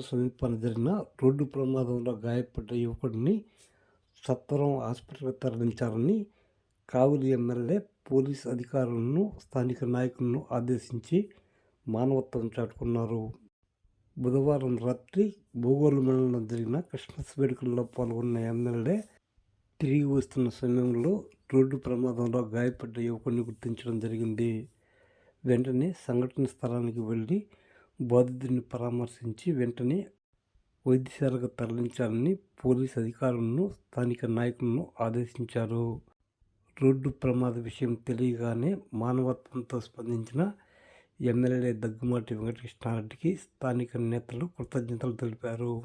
సమీపాన జరిగిన రోడ్డు ప్రమాదంలో గాయపడ్డ యువకుడిని సత్వరం ఆసుపత్రికి తరలించాలని కావలి ఎమ్మెల్యే పోలీస్ అధికారులను స్థానిక నాయకులను ఆదేశించి మానవత్వం చాటుకున్నారు. బుధవారం రాత్రి భూగోళ మండలంలో జరిగిన క్రిస్మస్ వేడుకల్లో పాల్గొన్న ఎమ్మెల్యే తిరిగి వస్తున్న సమయంలో రోడ్డు ప్రమాదంలో గాయపడ్డ యువకుడిని గుర్తించడం జరిగింది. వెంటనే సంఘటన స్థలానికి వెళ్ళి బాధితుడిని పరామర్శించి వెంటనే వైద్యశాలకు తరలించాలని పోలీస్ అధికారులను స్థానిక నాయకులను ఆదేశించారు. రోడ్డు ప్రమాద విషయం తెలియగానే మానవత్వంతో స్పందించిన ఎమ్మెల్యే దగ్గుమాటి వెంకటకృష్ణారెడ్డికి స్థానిక నేతలు కృతజ్ఞతలు తెలిపారు.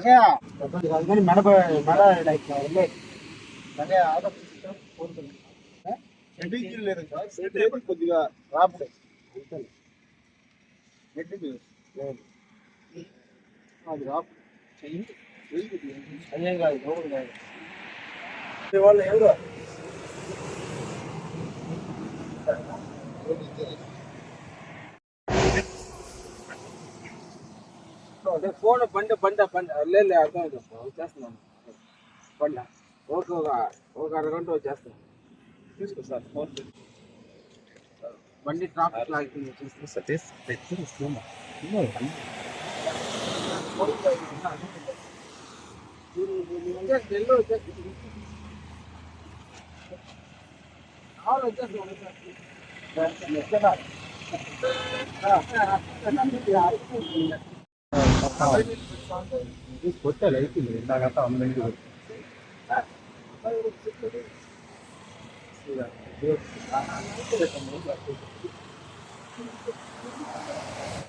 మెడ మెడ వెళ్ళే అదే షెడ్యూల్ లేదు సార్ కొద్దిగా రాపుడే. షెడ్యూల్ లేదు. అది రాపు అదే కాదు ఎవరు కాదు. వాళ్ళు ఎవరు? అదే ఫోన్ బండి బండి బండి లేదు అర్థం వచ్చేస్తున్నాను బండి ఓకే ఒక ఒక అరగంట వచ్చేస్తాను తీసుకో సార్ ఫోన్ బండి ట్రాఫిక్ లాగుతుంది సతీష్ ಗೊತ್ತಲ್ಲ ಐತಿಲ್ಲ ಇಲ್ಲಾಗತ್ತ ಆನ್ಲೈನ್